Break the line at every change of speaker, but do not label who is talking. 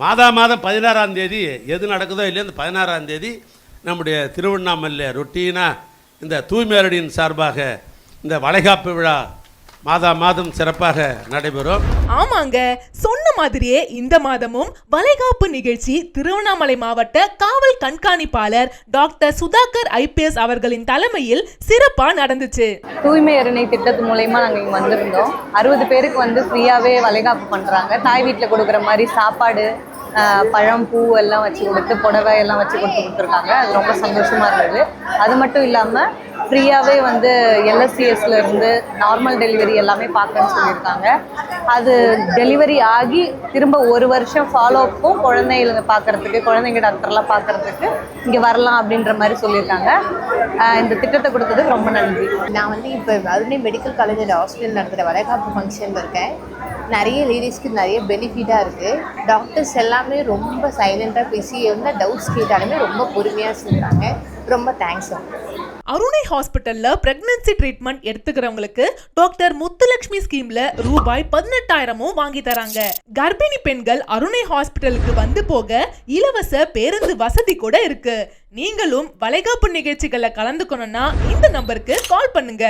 மாதா மாதம் பதினாறாம் தேதி எது நடக்குதோ இல்லையோ அந்த பதினாறாம் தேதி நம்முடைய திருவண்ணாமலை ரொட்டீனாக இந்த தூய்மையரடியின் சார்பாக இந்த வளைகாப்பு விழா மாதா மாதம் சிறப்பாக நடைபெறும்.
ஆமாங்க சொன்ன மாதிரியே இந்த மாதமும் வளைகாப்பு நிகழ்ச்சி திருவண்ணாமலை மாவட்ட காவல் கண்காணிப்பாளர் டாக்டர் சுதாகர் ஐபிஎஸ் அவர்களின் தலைமையில் சிறப்பா நடந்துச்சு.
தூய்மை அரணை திட்டத்து மூலயமா நாங்கள் இங்கே வந்திருந்தோம். அறுபது பேருக்கு வந்து ஃப்ரீயாகவே வளைகாப்பு பண்ணுறாங்க தாய் வீட்டில் கொடுக்குற மாதிரி சாப்பாடு பழம் பூ எல்லாம் வச்சு கொடுத்து புடவை எல்லாம் வச்சு கொடுத்து கொடுத்துருக்காங்க. அது ரொம்ப சந்தோஷமாக இருந்தது. அது மட்டும் இல்லாமல் ஃப்ரீயாகவே வந்து LSCS-ல இருந்து நார்மல் டெலிவரி எல்லாமே பார்க்கணும்னு சொல்லியிருக்காங்க. அது டெலிவரி ஆகி திரும்ப ஒரு வருஷம் ஃபாலோ அப்பும் குழந்தைகளுங்க பார்க்கறதுக்கு குழந்தைங்க டாக்டர்லாம் பார்க்கறதுக்கு இங்கே வரலாம் அப்படின்ற மாதிரி சொல்லியிருக்காங்க. இந்த திட்டத்தை கொடுத்ததுக்கு ரொம்ப நன்றி.
நான் வந்து இப்போ அருணை மெடிக்கல் காலேஜ் ஹாஸ்பிட்டல் நடத்துகிற வளைகாப்பு ஃபங்க்ஷனில் இருக்கேன். நிறைய லேடிஸ்க்கு நிறைய பெனிஃபிட்டாக இருக்குது டாக்டர்ஸ் எல்லாமே ரொம்ப சைலண்ட்டாக பேசி என்ன டவுட்ஸ் கேட்டாலுமே ரொம்ப பொறுமையாக சொல்கிறாங்க ரொம்ப தேங்க்ஸ்
அருணை ஹாஸ்பிட்டலில் பிரெக்னன்சி ட்ரீட்மெண்ட் எடுத்துக்கிறவங்களுக்கு டாக்டர் முத்துலட்சுமி ஸ்கீம்ல ரூபாய் பதினெட்டாயிரமும் வாங்கி தராங்க. கர்ப்பிணி பெண்கள் அருணை ஹாஸ்பிட்டலுக்கு வந்து போக இலவச பேருந்து வசதி கூட இருக்கு. நீங்களும் வளைகாப்பு நிகழ்ச்சிகளில் கலந்துக்கணும்னா இந்த நம்பருக்கு கால் பண்ணுங்க.